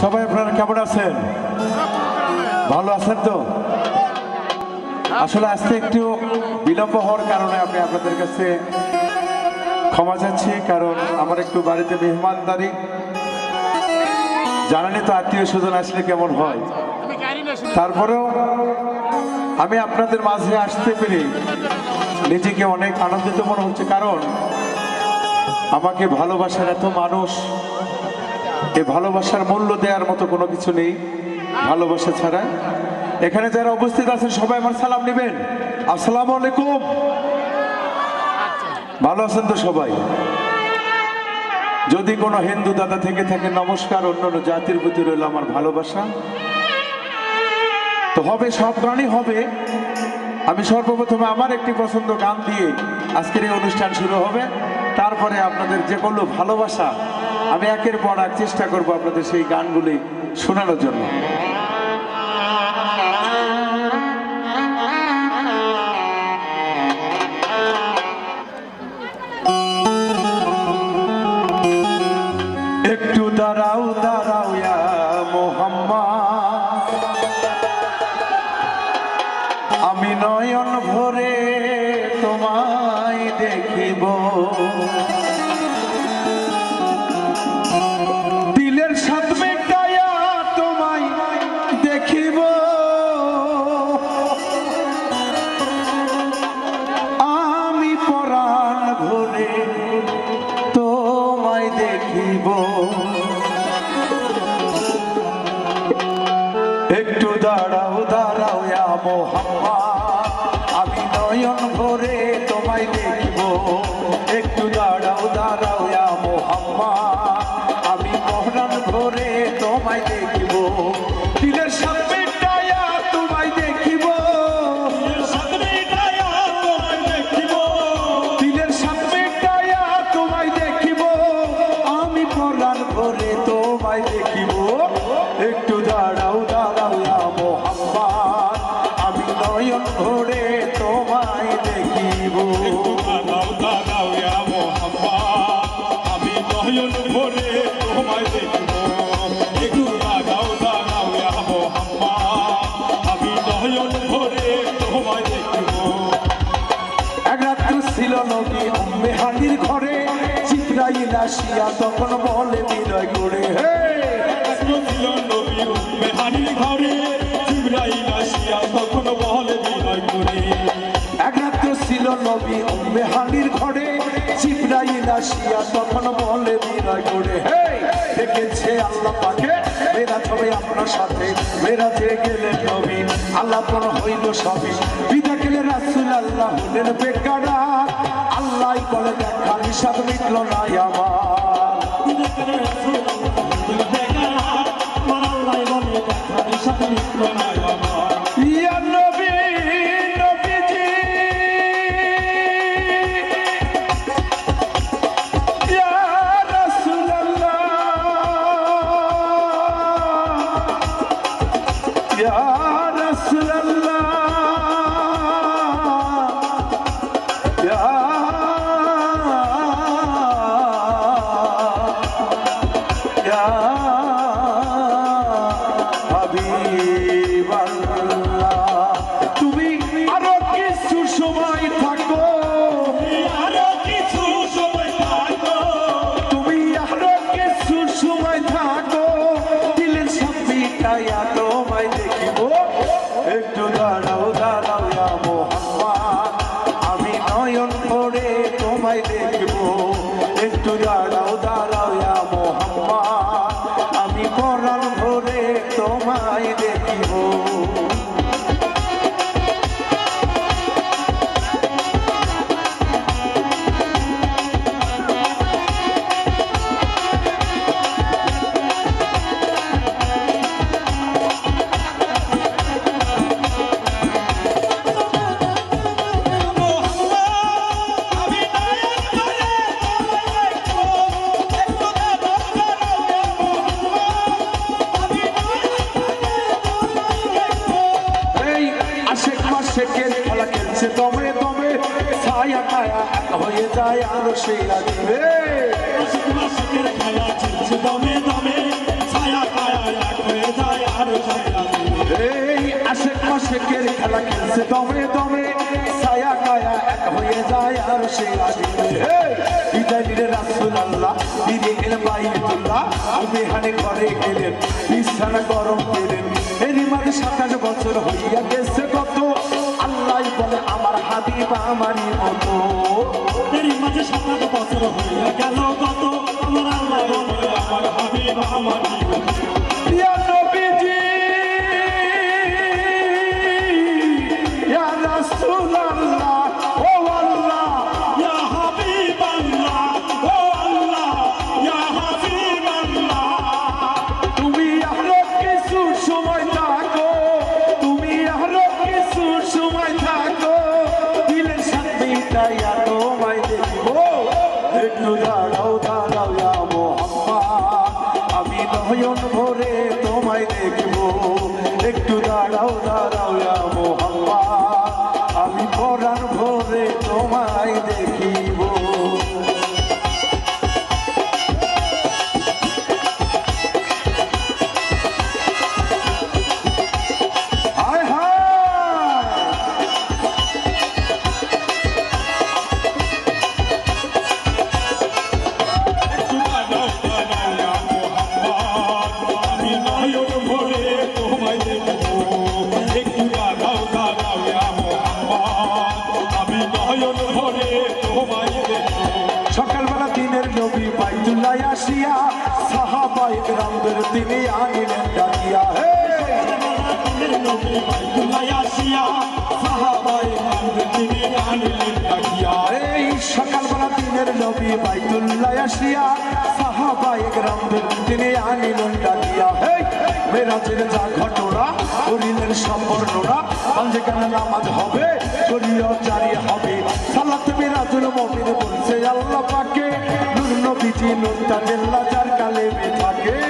সবাই আপনারা কেমন আছেন? ভালো আছেন তো? আসলে আজকে একটু বিলম্ব হওয়ার কারণে আমি আপনাদের কাছে ক্ষমা চাচ্ছি, কারণ আমার একটু বাড়িতে মেহমানদারি। জানানি তো, আত্মীয় স্বজন আসলে কেমন হয়। তারপরেও আমি আপনাদের মাঝে আসতে পেরে নিজেকে অনেক আনন্দিত মনে হচ্ছে, কারণ আমাকে ভালোবাসার এত মানুষ এই ভালোবাসার মূল্য দেওয়ার মতো কোনো কিছু নেই, ভালোবাসা ছাড়া। এখানে যারা উপস্থিত আছেন, সবাই আমার সালাম নেবেন। আসসালামু আলাইকুম। ভালো আছেন তো সবাই? যদি কোনো হিন্দু দাদা থেকে থাকে, নমস্কার, অন্য অন্য জাতির প্রতি রইল আমার ভালোবাসা। তো হবে, সব গানই হবে। আমি সর্বপ্রথমে আমার একটি পছন্দ গান দিয়ে আজকের এই অনুষ্ঠান শুরু হবে। তারপরে আপনাদের যে কোনো ভালোবাসা আমি একের পর এক চেষ্টা করব আপনাদের সেই গানগুলি শোনানোর জন্য। একটু দাঁড়াও দাঁড়াও মোহাম্মদ। আমি নয়ন ভরে তোমায় দেখিব। দেখিব একটু দাঁড়াও দাঁড়াও ইয়া আমি নয়ন ভরে তোমায় দেখব। একটু দাঁড়াও দাঁড়াও ইয়া আমি মহরান ভরে তোমায় দেখব। দাঁড়াও দাঁড়াও মোহাম্মদ। আমি নয়ন ভরে তোমায় দেখিব। আমি নয়ন ভরে তোমায় দেখব। একটু দাঁড়াও দাঁড়াও মোহাম্মদ। আমি নয়ন ভরে তোমায় দেখব। এক রাত্র ছিল নবী উম্মে হানির ঘরে। চিত্রাইল আসিয়া তখন বলে বিনয় করে হে নবী মেহানির ঘরে আসিয়া তখন বিনয় করে। এক রাত্র ছিল নবী হানির ঘরে চিত্রাইল আসিয়া তখন বলে বিনয় করে। হে দেখেছে আল্লাহ পাকে? মেরা ছবে আপনার সাথে। মেরা যে গেলেন নবী আল্লাহ পর হইল সবই। বিদা গেলে রাসুল আল্লাহ হলেন বেকারা। আল্লাহ বলে দেখা নিষাদ মিটল না আমার। Come on. সাপিটাইয়া তোমায় দেখিব। একটু দাঁড়াও দাঁড়াও মোহাম্মদ। আমি নয়ন ভরে তোমায় দেখব। একটু দাঁড়াও দাঁড়াও মোহাম্মদ। আমি পরাণ ভরে তোমায় দেখিব। সে খেল খেলা খেলছে তবে তবে ছায়া ছায়া হয়ে যায় আরও সেই লাগবে খেলা খেলছে তবে তবে ছায়া ছায়া হয়ে যায় আরও সেই লাগবে এই আশেক মাসেকের খেলা খেলছে তবে তবে ছায়া কায়া এক হয়ে যায় আর সেই লাগবে বিদায় নিলে ঘরে গেলেন বিছানা গরম পেলেন এরই মাঝে সাঁতার আমারই অত এরই মাঝে সাতাশ বছর হইয়া গেল কত আমার আল্লাহ আমার হাবিব আমার নয়ন ভরে তোমায় দেখব। একটু দাঁড়াও দাঁড়াও। তিনি আনিলেন ডাকিয়া, হে! এই সকালবেলা দিনের নবী বাইতুল্লাহ আসিয়া সাহাবাই গ্রামদের তিনি আনিলেন ডাকিয়া, হে! মেরাজের যা ঘটনা করিলেন সম্বর্ণরা যেখানে নামাজ হবে? শরীয় জারি হবে। সালাত মেরাজুল মমিন বলছে, আল্লাহ পাকে, নূর নবীজি, নূর তাজেল্লা যার কালে থাকে।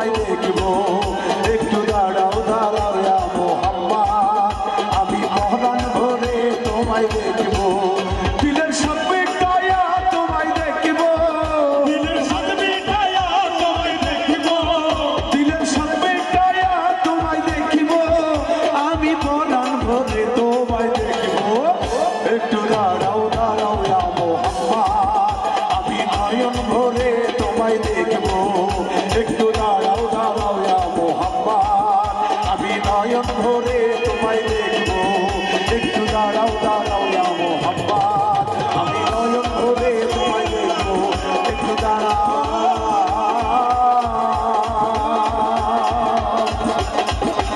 তোমায় দেখবো সবাই দেখব একটু দাঁড়াও দাঁড়াও না মোহাম্মদ আমি নয়ন ধরে তোমায় দেখব একটু দাঁড়াও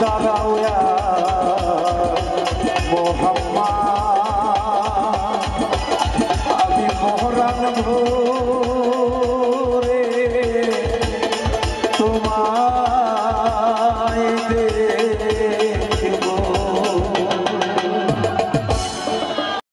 দাঁড়াও মোহাম্মদ আমি মহরান ভোর